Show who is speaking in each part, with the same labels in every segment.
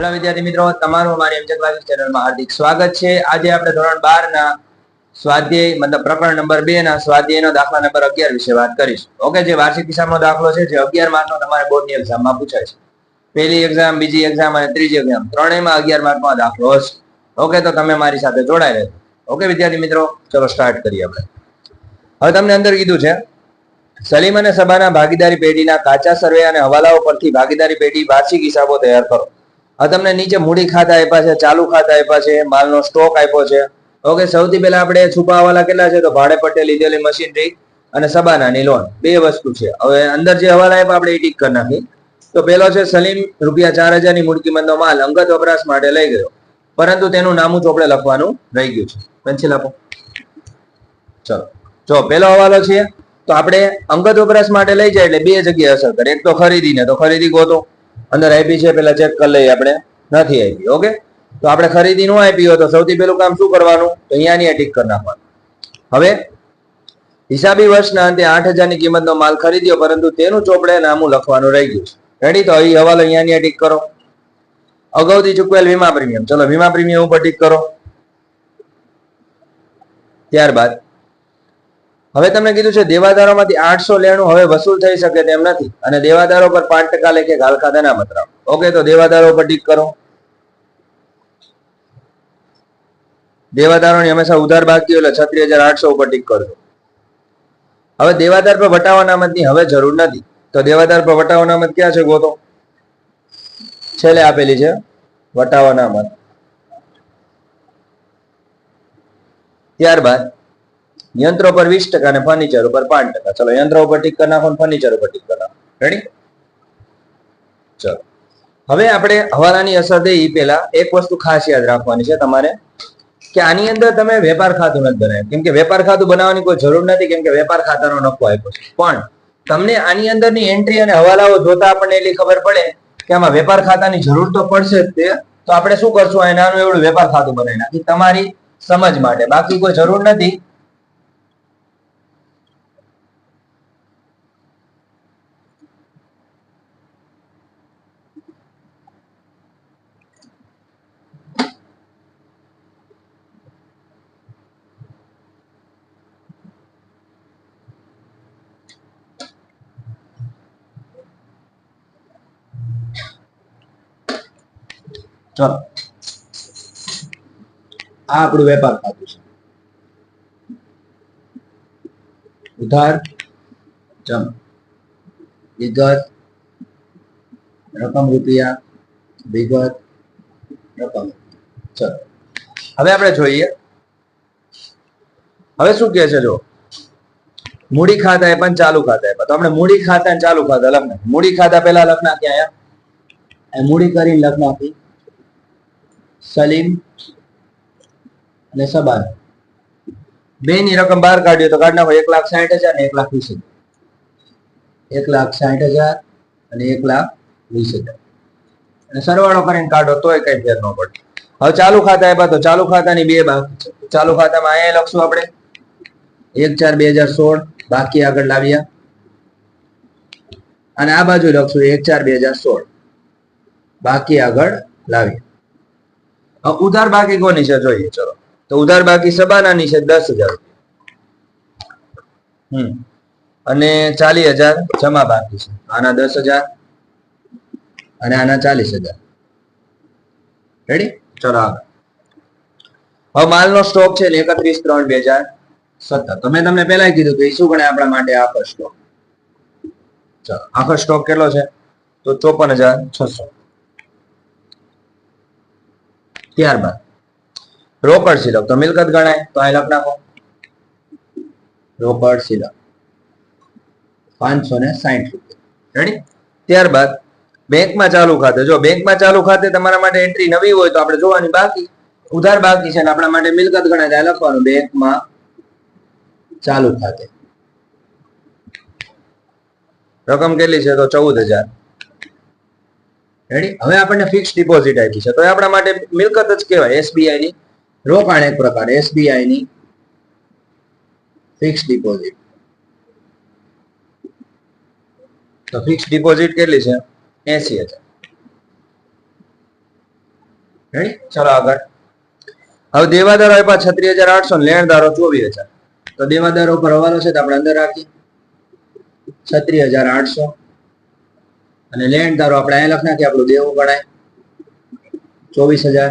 Speaker 1: હાલો વિદ્યાર્થી મિત્રો. તમારું અમારી એમજે ક્લાસીસ ચેનલમાં હાર્દિક સ્વાગત છે. આજે આપણે ધોરણ બાર ના સ્વાધ્યાય, મતલબ પ્રકરણ નંબર બે ના સ્વાધ્યાયનો દાખલા નંબર અગિયાર વિશે વાત કરીશું. ઓકે જે વાર્ષિક હિસાબનો દાખલો છે, જે અગિયાર માર્કનો તમારે બોર્ડની એક્ઝામમાં પૂછાય છે. પહેલી એક્ઝામ બીજી એક્ઝામ અને ત્રીજી એક્ઝામ ત્રણેયમાં અગિયાર માર્કનો દાખલો હશે. ઓકે તો તમે મારી સાથે જોડાઈ રહેજો. ઓકે વિદ્યાર્થી મિત્રો, ચલો સ્ટાર્ટ કરીએ આપણે. હવે તમને અંદર કીધું છે, સલીમ અને સભાના ભાગીદારી પેઢીના કાચા સર્વે અને હવાલાઓ પરથી ભાગીદારી પેઢી વાર્ષિક હિસાબો તૈયાર કરો. હવે તમને નીચે મૂડી ખાતા આપ્યા છે, ચાલુ ખાતા આપ્યા છે, માલનો સ્ટોક આપ્યો છે. ઓકે સૌથી પહેલા આપણે છુપા હવાલા કેટલા છે? તો ભાડે પટ્ટે લીધેલી મશીનરી અને સબાનાની લોન બે વસ્તુ છે. હવે અંદર જે હવાલા આપ્યા, આપણે એ ટીક કરી નાખી તો પેલો છે સલીમ, રૂપિયા ચાર હજારની મૂળ કિંમતનો માલ, અંગત વપરાશ માટે લઈ ગયો. પરંતુ તેનું નામું ચોપડે લખવાનું રહી ગયું છે. પેન્સિલ આપો. ચલો. જો, પેલો હવાલો છે. તો આપણે અંગત વપરાશ માટે લઈ જાય એટલે બે જગ્યાએ અસર કરે. એક તો ખરીદીને, તો ખરીદી ગોતો. અંદર આપી છે, પેલા ચેક કરી લઈએ આપણે. નથી આપી ઓકે તો આપણે ખરીદી નું આપી હોય તો સૌથી પહેલું કામ શું કરવાનું? તો અહીંયાની ટીક કરી નાખવાનું. હવે, હિસાબી વર્ષના અંતે આઠ હજારની કિંમતનો માલ ખરીદ્યો, પરંતુ તેનું ચોપડે નામું લખવાનું રહી ગયું. રેડી તો અહીં હવાલો અહીંયાની ટીક કરો. અગાઉથી ચૂકવેલ વીમા પ્રીમિયમ. ચલો, વીમા પ્રીમિયમ ઉપર ટીક કરો. ત્યારબાદ હવે તમને કીધું છે દેવાદારોમાંથી આઠસો લેણું હવે વસૂલ થઈ શકે તેમ નથી. અને દેવાદારો પર પાંચ ટકા લેખે ગાલ ખાતે ના ઓકે, તો દેવાદારો પર ટીક કરો. દેવાદારોની હંમેશા ઉધાર બાકી એટલે છત્રીસ હજાર આઠસો ઉપર ટીક કરજો. હવે દેવાદાર પર વટાવા નામતની હવે જરૂર નથી. તો દેવાદાર પર વટાવા મત ક્યાં છે ગોતો? છેલ્લે આપેલી છે વટાવાના નામત ત્યારબાદ યંત્રો પર વીસ ટકા અને ફર્નિચર ઉપર પાંચ ટકા. ચલો, યંત્રો ઉપર ટીક નાખો ફર્નિચર ઉપર ટીક નાખો. રેડી ચલો. હવે આપણે હવાલાની અસર થઈ એ પહેલા એક વસ્તુ ખાસ યાદ રાખવાની છે તમારે કે આની અંદર તમે વેપાર ખાતું નથી બનાવ્યું. કેમ કે વેપાર ખાતું બનાવવાની કોઈ જરૂર નથી, કેમ કે વેપાર ખાતાનો નફો આપ્યો છે. પણ તમને આની અંદરની એન્ટ્રી અને હવાલાઓ જોતા આપણને એટલી ખબર પડે કે આમાં વેપાર ખાતાની જરૂર તો પડશે જ તે. તો આપણે શું કરશું? આ નાનું એવડું વેપાર ખાતું બનાવી નાખી તમારી સમજ માટે. બાકી કોઈ જરૂર નથી. ચલો. આ આપણું વેપાર ખાતું છે. ઉધાર, ચમ. વિગત રકમ રૂપિયા વિગત રકમ. ચલો. હવે આપણે જોઈએ. હવે શું કહે છે જો મૂડી ખાતા એ પણ ચાલુ ખાતા પણ તો આપણે મૂડી ખાતા ચાલુ ખાતા લખ મૂડી ખાતા પહેલા લખ ક્યાં એ મૂડી કરીને લખ નાખી સલીમ અને સબાન. બે ની રકમ બહાર કાઢ્યો તો કાઢ નાખો. એક લાખ સાઠ હજાર ને એક લાખ વીસ હજાર. એક લાખ સાઠ હજાર અને એક લાખ વીસ હજાર. અને સરવાળો કરીને કાઢો, તોય કઈ ફેર ન પડે. હવે ચાલુ ખાતા આપ્યા તો ચાલુ ખાતાની બે બાકી છે. ચાલુ ખાતામાં અહીંયા લખશું આપણે. એક ચાર બે હજાર સોળ, બાકી આગળ લાવ્યા. અને આ બાજુ લખશું, એક ચાર બે હજાર સોળ. બાકી આગળ હવે ઉધાર બાકી કોની છે? જોઈએ, ચલો. તો ઉધાર બાકી સબાનાની છે દસ હજાર હમ. અને ચાલીસ હજાર જમા બાકી છે. આના દસ હજાર અને આના ચાલીસ હજાર. રેડી ચલો આગળ. હવે માલનો સ્ટોક છે એકત્રીસ ત્રણ બે હજાર સત્તર. તો મેં તમને પહેલા કીધું કે શું ગણે આપણા માટે આખો સ્ટોક ચલો. આખો સ્ટોક કેટલો છે? તો ચોપન હજાર છસો. ત્યારબાદ રોકડ સિલક તો મિલકત ગણાય, તો અહીં લખ નાખો. રોકડ સિલક પાંચસો ને સાહીઠ રૂપિયા. રેડી ત્યારબાદ બેંકમાં ચાલુ ખાતે. જો બેંકમાં ચાલુ ખાતે તમારા માટે એન્ટ્રી નવી હોય તો આપણે જોવાની બાકી. ઉધાર બાકી છે આપણા માટે મિલકત ગણાય ત્યાં લખવાનું બેંકમાં ચાલુ ખાતે. રકમ કેટલી છે? તો ચૌદ હજાર. રેડી હવે આપણને ફિક્સ ડિપોઝિટ આપી છે. તો એ આપણા માટે મિલકત જ કહેવાય એસબીઆઈ ની. રોકાણ એક પ્રકાર એસબીઆઈ ની ફિક્સ ડિપોઝિટ તો ફિક્સ ડિપોઝિટ કેટલી છે? એસી હજાર. રેડી ચલો આગળ. હવે દેવાદારો આપ્યા છત્રીસ હજાર આઠસો લેણદારો ચોવીસ હજાર. તો દેવાદારો ઉપર હવાલો છે તો આપણે અંદર રાખીએ. છત્રીસ હજાર આઠસો. અને લેણદારો આપણે અહીંયા લખ નાખીએ, આપણું દેવું ગણાય. ચોવીસ હજાર.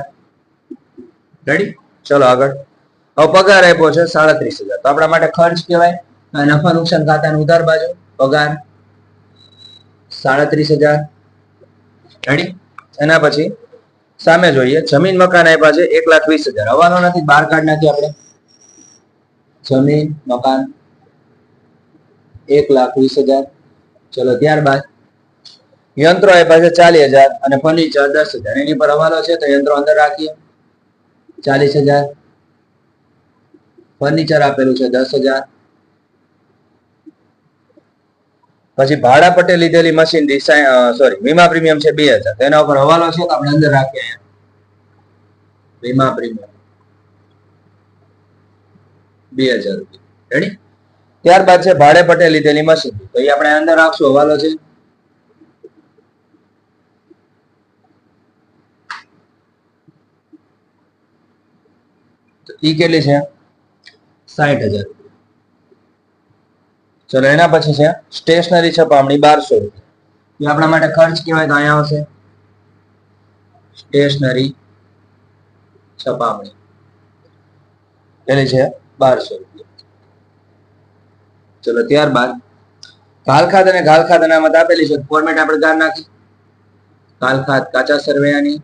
Speaker 1: રેડી ચલો આગળ. હવે પગાર આપ્યો છે સાડત્રીસ હજાર. તો આપણા માટે ખર્ચ કહેવાય. નફા નુકસાન ખાતાની ઉધાર બાજુ. પગાર સાડત્રીસ હજાર. રેડી એના પછી સામે જોઈએ. જમીન મકાન આપ્યા છે એક લાખ વીસ હજાર. હવાનો નથી, બાર કાર્ડ નાખી આપણે. જમીન, મકાન એક લાખ વીસ હજાર. ચલો ત્યારબાદ યંત્રો એ પાસે ચાલીસ હજાર અને ફર્નિચર દસ હજાર. એની પર હવાલો છે તો યંત્રો અંદર રાખીએ. ચાલીસ હજાર. ફર્નિચર આપેલું છે દસ હજાર. પછી ભાડા પટે લીધેલી મશીન સોરી વીમા પ્રીમિયમ છે બે હજાર. તો એના ઉપર હવાલો છે તો આપણે અંદર રાખીએ વીમા પ્રીમિયમ. બે હજાર રૂપિયા. રેડી ત્યારબાદ છે ભાડે પટે લીધેલી મશીન તો એ આપણે અંદર રાખશું. હવાલો છે. તો ઈ કેટલી છે? સાઠ હજાર. ચલો એના પછી છે સ્ટેશનરી છપામણી બારસો રૂપિયા. એ આપણા માટે ખર્ચ કહેવાય તો અહીંયા આવશે. સ્ટેશનરી છપામણી કેટલી છે? બારસો રૂપિયા. ચલો ત્યારબાદ ઘાલખાત અને ઘાલખાત અનામત આપેલી છે. ફોર્મેટ આપણે ગાર નાખી. ઘાલખાત કાચા સરવૈયાની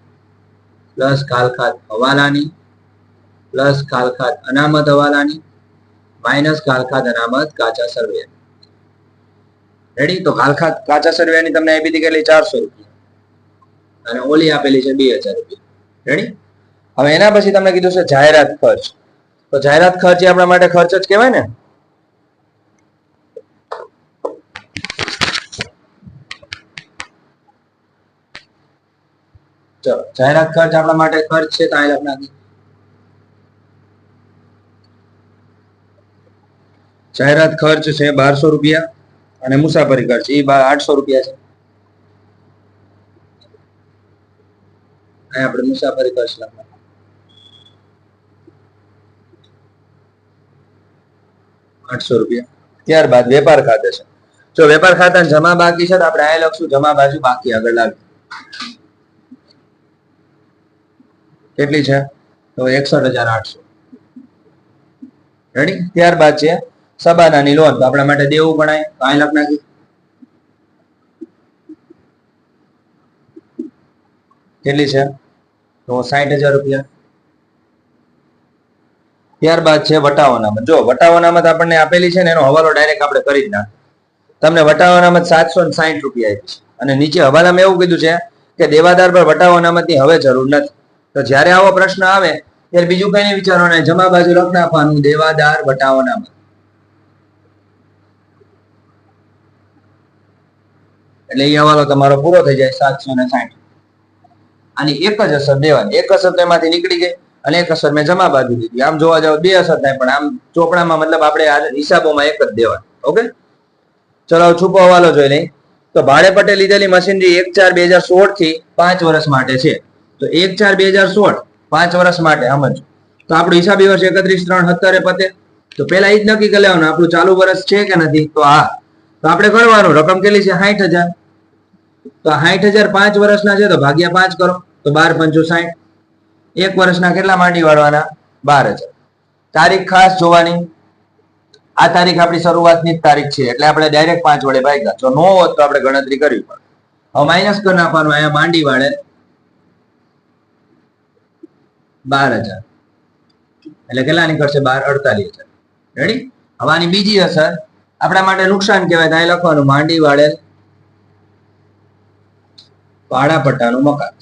Speaker 1: પ્લસ ઘાલખાત હવાલાની પ્લસ ખાલખાત અનામત હવાલાની, માઇનસ ખાલખાત અનામત કાચા સર્વે. રેડી તો ખાલખાત કાચા સરવૈયાની તમને આપી હતી કેટલી? ચારસો રૂપિયા. અને ઓલી આપેલી છે બે હજાર રૂપિયા. રેડી હવે એના પછી તમને કીધું છે જાહેરાત ખર્ચ. તો જાહેરાત ખર્ચ એ આપણા માટે ખર્ચ જ કહેવાય ને? ચલો, જાહેરાત ખર્ચ આપણા માટે ખર્ચ છે, તો અહીં લખ જાહેરાત ખર્ચ છે બારસો રૂપિયા અને મુસાફરી ખર્ચ એ આઠસો રૂપિયા છે. અહીં આપણે મુસાફરી ખર્ચ આઠસો રૂપિયા. ત્યારબાદ વેપાર ખાતે છે. જો વેપાર ખાતા જમા બાકી છે તો આપણે આ લખશું જમા બાજુ બાકી આગળ લાવી કેટલી છે? તો એકસઠ હજાર આઠસો. રેડી ત્યારબાદ છે સબાનાની લોન, તો આપણા માટે દેવું ગણાય. તો અહીં કેટલી છે? તો સાઠ હજાર રૂપિયા. ત્યારબાદ છે વટાવ જો વટાવ આપણને આપેલી છે ને, એનો હવાલો ડાયરેક્ટ આપણે કરી જ નાખ તમને વટાવ સાતસો ને સાહીઠ રૂપિયા છે. અને નીચે હવાલામાં એવું કીધું છે કે દેવાદાર પર વટાવ અનામતની હવે જરૂર નથી. તો જ્યારે આવો પ્રશ્ન આવે, ત્યારે બીજું કઈ નહીં વિચારવાનું, જમા બાજુ લખ નાખવાનું, દેવાદાર વટાવ એટલે એ હવાલો તમારો પૂરો થઈ જાય સાતસો ને સાઠ. આની એક જ અસર દેવાની. એક અસર તો એમાંથી નીકળી ગઈ અને એક અસર મેં જમા બાજુ દીધી. આમ જોવા જાવ બે અસર થાય, પણ આમ ચોપડામાં મતલબ આપણે હિસાબોમાં એક જ દેવાની. ઓકે? ચલો છુપો હવાલો જોઈ લઈ તો ભાડે પટેલ લીધેલી મશીનરી એક ચાર બે હજાર સોળથી પાંચ વર્ષ માટે છે. તો એક ચાર બે હજાર સોળ, પાંચ વર્ષ માટે સમજ તો આપણું હિસાબી વર્ષ એકત્રીસ, ત્રણ, સત્તરે પતે. તો પેલા એ જ નક્કી કરી લેવાનું, આપણું ચાલુ વર્ષ છે કે નથી? તો હા. તો આપણે કરવાનું, રકમ કેટલી છે? સાઠ હજાર. તો સાઠ હજાર પાંચ વર્ષના છે, તો ભાગ્યા પાંચ કરો, તો બાર પંચો સાઠ એક વર્ષના કેટલા માંડી વાળવાના? બાર તારીખ ખાસ જોવાની. આ તારીખ આપણી શરૂઆતની જ તારીખ છે, એટલે આપણે ડાયરેક્ટ પાંચ વડે ભાગ્યા. જો ન હોત તો આપણે ગણતરી કરવી પડે. હવે માઇનસ કરી નાખવાનું, અહીંયા માંડી વાળે બાર હજાર. એટલે કેટલા નીકળશે બાર અડતાલીસ હજાર. રેડી હવાની બીજી અસર. આપણા માટે નુકસાન કહેવાય, તો અહીં લખવાનું, માંડી વાળેલ ભાડા પટ્ટાનું મકાન.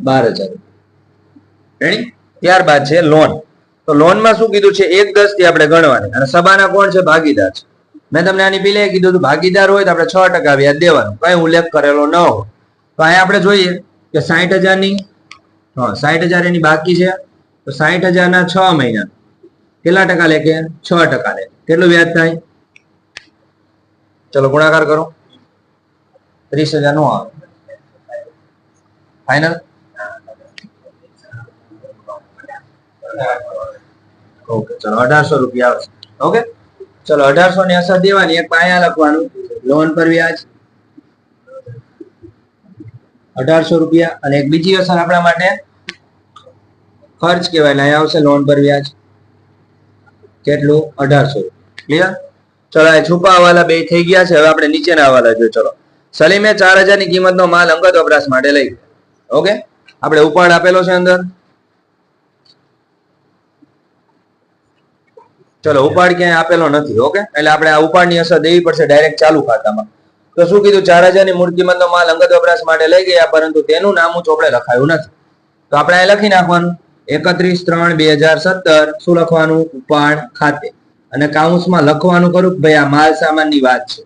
Speaker 1: બાર હજાર ત્યારબાદ છે લોન તો લોનમાં શું કીધું છે? એક દસથી આપણે ગણવાની. અને સભાના કોણ છે? ભાગીદાર છે. મેં તમને આની પેલા કીધું ભાગીદાર હોય તો આપણે છ ટકા વ્યાજ દેવાનું. કઈ ઉલ્લેખ કરેલો ન હોય. તો અહીંયા આપણે જોઈએ કે સાઠ હજારની, હા સાઠ હજાર એની બાકી છે. તો સાઠ હજારના છ મહિના. કેટલા ટકા લેખે છ ટકા લે. કેટલું વ્યાજ થાય? ચલો, ગુણાકાર કરો. ત્રીસ હજાર નો આવે. ફાઈનલ ઓકે ચલો, અઢારસો રૂપિયા આવશે. ઓકે ચલો, અઢારસો ની અસર દેવાની, એક પાયા લખવાનું. લોન પર વ્યાજ. અઢારસો રૂપિયા અને એક બીજી અસર આપણા માટે. ખર્ચ કહેવાય એટલે આવશે લોન પર વ્યાજ. કેટલું? અઢારસો. ક્લિયર ચલો, આ છુપા હવાલા બે થઈ ગયા છે. હવે આપણે નીચેના હવાલા જોઈએ. ચલો. સલીમે ચાર હજારની કિંમતનો માલ અંગત વપરાશ માટે લઈ ઓકે? આપણે ઉપાડ આપેલો છે અંદર. ચલો, ઉપાડ ક્યાંય આપેલો નથી, ઓકે? એટલે આપણે આ ઉપાડની અસર દેવી પડશે ડાયરેક્ટ ચાલુ ખાતામાં. તો શું કીધું? ચાર હજારની મૂળ કિંમતનો માલ અંગત વપરાશ માટે લઈ ગયા, પરંતુ તેનું નામું ચોપડે લખાયું નથી. તો આપણે અહીં લખી નાખવાનું. એકત્રીસ ત્રણ બે હજાર સત્તર. શું લખવાનું? ઉપાડ ખાતે. અને કાઉન્સમાં લખવાનું કરું કે ભાઈ આ માલ સામાનની વાત છે.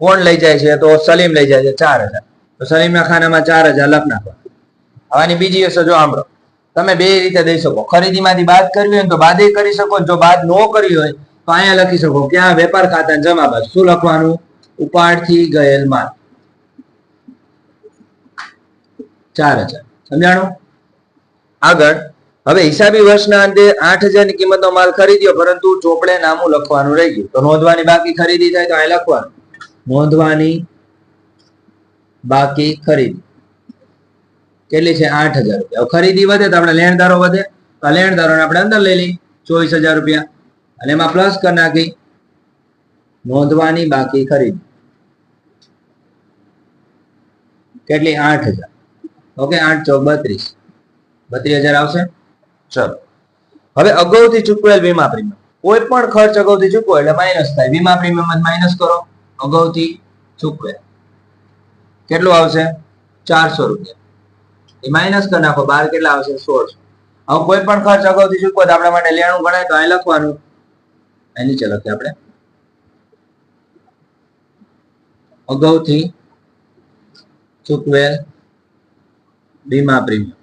Speaker 1: કોણ લઈ જાય છે? તો સલીમ લઈ જાય છે, ચાર હજાર. તો સલીમના ખાનામાં ચાર હજાર લખ નાખવા આવાની બીજી અસર જો સાંભળો. તમે બે રીતે દઈ શકો. ખરીદીમાંથી બાદ કરવી હોય તો બાદ કરી શકો. જો બાદ ન કરવી હોય તો અહીંયા લખી શકો ક્યાં વેપાર ખાતા જમા બાદ શું લખવાનું? ઉપાડથી ગયેલ માલ. ચાર હજાર. સમજાણું? આગળ. હવે હિસાબી વર્ષના અંતે આઠ હજારની કિંમતનો માલ ખરીદ્યો, પરંતુ ચોપડે નામું લખવાનું રહી ગયું. તો નોંધવાની બાકી ખરીદી થાય તો અહીં લખવાનું. નોંધવાની બાકી ખરીદી. કેટલી છે? આઠ હજાર રૂપિયા ખરીદી વધે તો આપણે લેણદારો વધે. આ લેણદારોને આપણે અંદર લઈ લઈ ચોવીસ હજાર રૂપિયા. અને એમાં પ્લસ કરી નાખી. નોંધવાની બાકી ખરીદી. કેટલી? આઠ હજાર ઓકે આઠ ચોક બત્રીસ. બત્રીસ હજાર આવશે. ચલો. હવે અગાઉથી ચૂકવેલ વીમા પ્રીમિયમ. કોઈ પણ ખર્ચ અગાઉથી ચૂકવો એટલે માઇનસ થાય. વીમા પ્રીમિયમ માઇનસ કરો. અગાઉથી ચૂકવેલ કેટલું આવશે? ચારસો રૂપિયા. એ માઇનસ કરી નાખો. બાર કેટલા આવશે? સોળસો. હવે કોઈ પણ ખર્ચ અગાઉથી ચૂકવો તો આપણા માટે લેણું ગણાય તો અહીં લખવાનું. અહીં નીચે લખીએ આપણે. અગાઉથી ચૂકવેલ વીમા પ્રીમિયમ.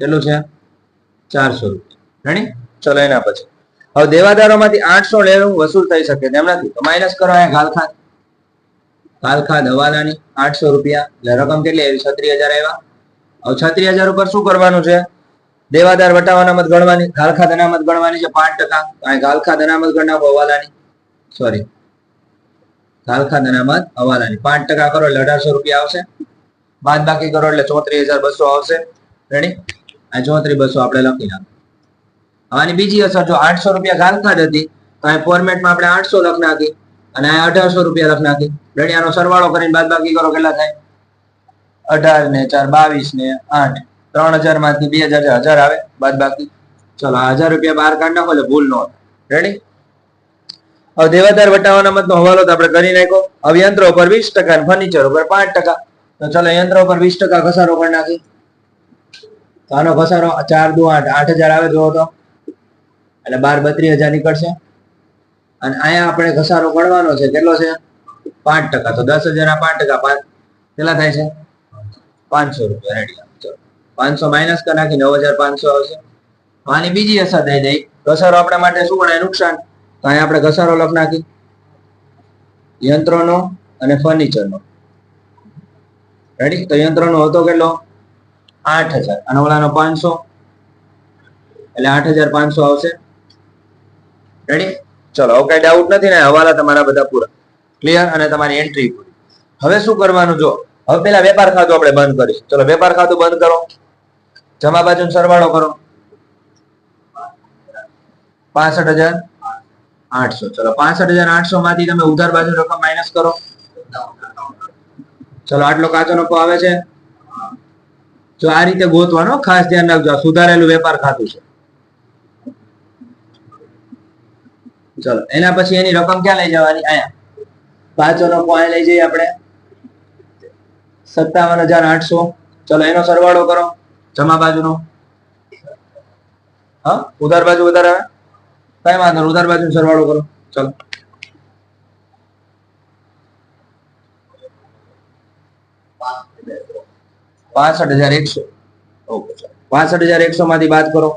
Speaker 1: કેટલું છે? ચારસો રૂપિયા. રેડી ચલો એના પછી. હવે દેવાદારોમાંથી આઠસો લેવું વસૂલ થઈ શકે તેમ નથી. તો માઇનસ કરો અહીંયા ગાલખાત ગાલખાત હવાલાની આઠસો રૂપિયા. રકમ કેટલી આવી? છત્રીસ હજાર આવ્યા. હવે છત્રીસ હજાર ઉપર શું કરવાનું છે? દેવાદાર વટાવ અનામત ગણવાની ગાલખાત અનામત ગણવાની છે પાંચ ટકા. અહીં ગાલખાત અનામત ગણ નાખો હવાલાની. સોરી ગાલખાત અનામત હવાલાની. પાંચ ટકા કરો એટલે અઢારસો રૂપિયા આવશે. બાદ બાકી કરો એટલે ચોત્રીસ હજાર બસો આવશે. રેડી આ ચોત્રી બસો આપણે લખી નાખો આની બીજી અસર જો આઠસો રૂપિયા ગાલખાત હતી, તો અહીં ફોર્મેટમાં આપણે આઠસો લખ નાખી અને આ અઢારસો રૂપિયા લખ નાખી રેડી સરવાળો કરીને બાદ બાકી કરો કેટલા થાય? અઢાર ને ચાર, બાવીસ ને આઠ. ત્રણ હજારમાંથી બે હજાર હજાર આવે બાદ બાકી ચલો, આ હજાર રૂપિયા બહાર કાઢ નાખો એટલે ભૂલ ન રેડી હવે દેવાદાર વટાવાના મતનો હવાલો તો આપણે કરી નાખ્યો. હવે યંત્રો ઉપર વીસ ટકા ફર્નિચર ઉપર પાંચ ટકા. તો ચલો, યંત્ર ઉપર વીસ ટકા ઘસારો કરી નાખી તો આનો ઘસારો ચાર દુ આઠ આઠ હજાર આવે જોવો તો. એટલે બાર બત્રીસ હજાર નીકળશે. અને અહીંયા આપણે ઘસારો ગણવાનો છે, કેટલો છે? પાંચ ટકા. તો દસ હજાર પાંચ ટકા પાંચ કેટલા થાય છે? પાંચસો રૂપિયા રેડી ચલો. પાંચસો માઇનસ કરી નાખી નવ હજાર પાંચસો આવશે. આની બીજી અસર થઈ જાય ઘસારો આપણા માટે શું ગણાય? નુકસાન. તો અહીંયા આપણે ઘસારો લખ નાખી. યંત્રોનો અને ફર્નિચરનો રેડી તો યંત્રનો હતો કેટલો? આઠ હજાર. અને ઓલાનો પાંચસો. એટલે આઠ હજાર પાંચસો આવશે. રેડી ચલો, હવે કઈ ડાઉટ નથી ને, હવાલા તમારા બધા પૂરા. ક્લિયર અને તમારી એન્ટ્રી પૂરી. હવે શું કરવાનું જો? હવે પેલા વેપાર ખાતું આપણે બંધ કરીશું. ચલો, વેપાર ખાતું બંધ કરો. જમા બાજુ સરવાળો કરો. પાસઠ હજાર આઠસો. ચલો, પાસઠ હજાર આઠસો માંથી તમે ઉધાર બાજુ રકમ માઇનસ કરો. ચલો, આટલો કાચો નફો આવે છે. જો આ રીતે ગોતવાનો ખાસ ધ્યાન રાખજો. સુધારેલું વેપાર ખાતું છે. ચલો, એના પછી એની રકમ ક્યાં લઈ જવાની? અહીંયા. કાચો નફો અહીંયા લઈ જઈએ આપણે. સત્તાવન હજાર આઠસો. ચલો, એનો સરવાળો કરો. જમા બાજુનો. હા? ઉધાર બાજુ વધારે આવે? કઈ વાંધો ઉધાર બાજુ સરવાળો કરો. ચલો. પાસઠ હજાર એકસો. ઓકે પાસઠ એકસો માંથી બાદ કરો.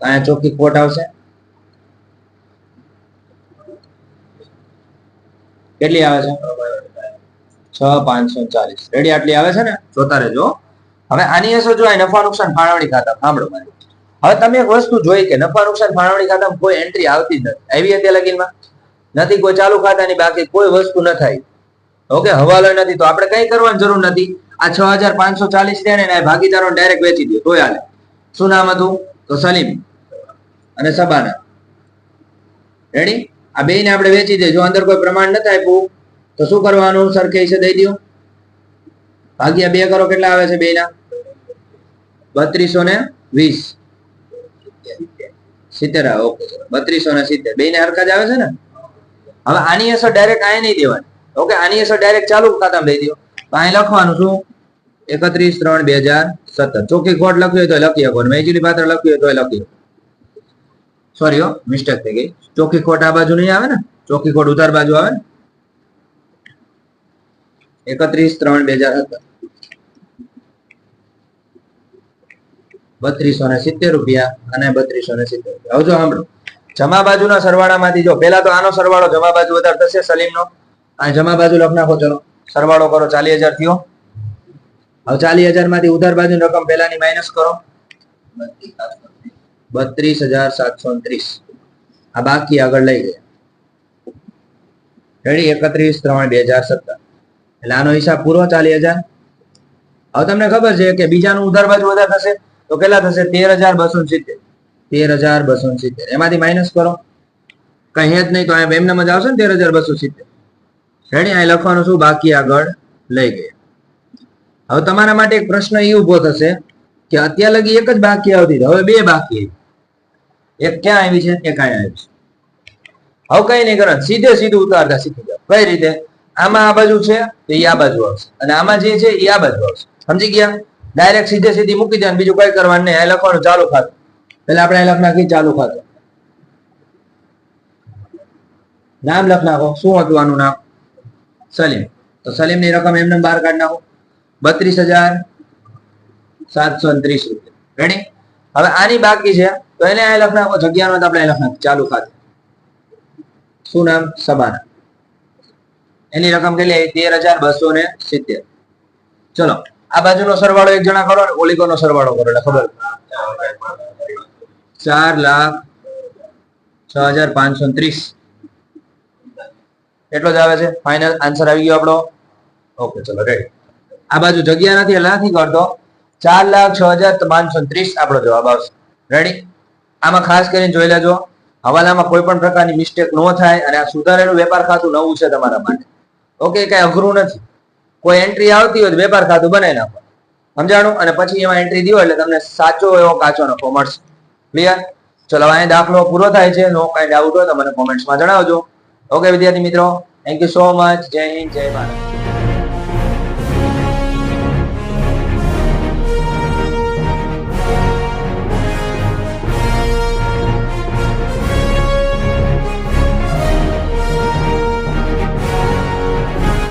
Speaker 1: અહીંયા ચોખ્ખી ખોટ આવશે. કેટલી આવે છે? છ પાંચસો ચાલીસ. રેડી આટલી આવે છે ને? જોતા રહેજો. હવે આની અસર જો નફા, નુકસાન, ફાળવણી ખાતા. સાંભળો હવે તમે એક વસ્તુ જોઈ કે નફા, નુકસાન, ફાળવણી ખાતામાં કોઈ એન્ટ્રી આવતી નથી. આવી હતી લગીનમાં? નથી, કોઈ ચાલુ ખાતાની બાકી કોઈ વસ્તુ ન થાય. ઓકે હવાલો નથી. તો આપણે કઈ કરવાની જરૂર નથી. આ છ હજાર પાંચસો ચાલીસ ને ભાગીદારો ડાયરેક્ટ વેચી દો. તોય હાલે. શું નામ હતું? તો સલીમ અને સબાના. રેડી આ બે ને આપણે વેચી દે. જો અંદર કોઈ પ્રમાણ નથી આપ્યું, તો શું કરવાનું? સરખે છે દઈ દો ભાગ્યા બે કરો કેટલા આવે છે બે ના બત્રીસો ને વીસ. સિત્તેર આવે. ઓકે. બત્રીસો ને સિત્તેર. બે ને હરખા જ આવે છે ને? હવે આની અસર ડાયરેક્ટ આ નહીં દેવાની. ઓકે, આની અસર ડાયરેક્ટ ચાલુ ખાતામાં દઈ દો તો લખવાનું શું? એકત્રીસ ત્રણ બે હજાર સત્તર. ચોખ્ખી ખોટ લખ્યું હોય તો લખી શકો. પાત્ર લખ્યું હોય તો સોરી હો મિસ્ટેક થઈ ગઈ. ચોખ્ખી ખોટ આ બાજુ નહીં આવે ને? ચોખ્ખી ખોટ ઉતાર બાજુ આવે ને? એકત્રીસ ત્રણ બે હજાર સત્તર. બત્રીસો ને સિત્તેર રૂપિયા અને બત્રીસો ને સિત્તેર રૂપિયા. હવે જો સાંભળો. જમા બાજુના સરવાળામાંથી જો પેલા તો આનો સરવાળો જમા બાજુ વધારે થશે, સલીમનો. આ જમા બાજુ લખ નાખો, ચલો. સરવાળો કરો ચાલીસ હજાર થયો. હવે ચાલીસ હજારમાંથી ઉધાર બાજુની રકમ પહેલાની માઇનસ કરો. બત્રીસ હજાર સાતસો ત્રીસ આ બાકી આગળ લઈ ગયા. રેડી એકત્રીસ, ત્રણ, બે હજાર સત્તર. એટલે આનો હિસાબ પૂરો ચાલીસ હજાર હવે તમને ખબર છે કે બીજાનું ઉધાર બાજુ વધારે થશે, તો કેટલા થશે? તેર હજાર બસો સિત્તેર. તેર હજાર બસો સિત્તેર. એમાંથી માઇનસ કરો. કઈ હેત નહીં, તો એમને મજા આવશે ને તેર હજાર બસો સિત્તેર. રેડી? અહીં લખવાનું શું? બાકી આગળ લઈ ગયા હવે તમારા માટે એક પ્રશ્ન એ ઊભો થશે કે અત્યાર લગી એક જ બાકી આવતી હવે બે બાકી એક ક્યાં આવી છે? એક અહીંયા આવી છે. હવે કઈ નહીં કરવાનું સીધે સીધું ઉતારતા શીખી કઈ રીતે? આમાં આ બાજુ છે તો એ આ બાજુ આવશે. અને આમાં જે છે એ આ બાજુ આવશે. સમજી ગયા? ડાયરેક્ટ સીધે સીધી મૂકી દે બીજું કઈ કરવાનું નહીં. અહીં લખવાનું ચાલુ ખાતું. પેલા આપણે લખ નાખી, ચાલુ ખાતું. નામ લખ નાખો. શું હતું આનું નામ? સલીમ. તો સલીમની રકમ એમને બહાર કાઢી નાખો. બત્રીસ હજાર સાતસો ત્રીસ રૂપિયા. રેડી હવે આની બાકી છે. તો એને અહીં લખ નાખો. જગ્યાનો આપણે લખ ચાલુ ખાતે. શું નામ? સબાના. એની રકમ કેટલી તેર હજાર બસો ને સિત્તેર. ચલો, આ બાજુનો સરવાળો એક જણા કરો ને ઓલિકોનો સરવાળો કરો એટલે ખબર ચાર લાખ છ હજાર પાંચસો ત્રીસ. એટલો જ આવે છે? ફાઇનલ આન્સર આવી ગયો આપણો. ઓકે ચલો રેડી આ બાજુ જગ્યા નથી, એટલે નથી કરતો ચાર લાખ છ હજાર પાંચસો ત્રીસ આપણો જવાબ આવશે. રેડી આમાં ખાસ કરીને જોઈ લેજો. હવાલામાં કોઈ પણ પ્રકારની મિસ્ટેક ન થાય અને આ સુધારેલું વેપાર ખાતું નવું છે તમારા માટે. ઓકે કઈ અઘરું નથી. કોઈ એન્ટ્રી આવતી હોય વેપાર ખાતું બનાવી નાખો. સમજાણું? અને પછી એમાં એન્ટ્રી દીધો એટલે તમને સાચો એવો કાચો નફો મળશે. ક્લિયર ચલો અહીંયા અહીં દાખલો પૂરો થાય છે. નો કાંઈ ડાઉટ હોય તો મને કોમેન્ટ્સમાં જણાવજો. ઓકે વિદ્યાર્થી મિત્રો. થેન્ક યુ સો મચ જય હિન્દ જય ભારત.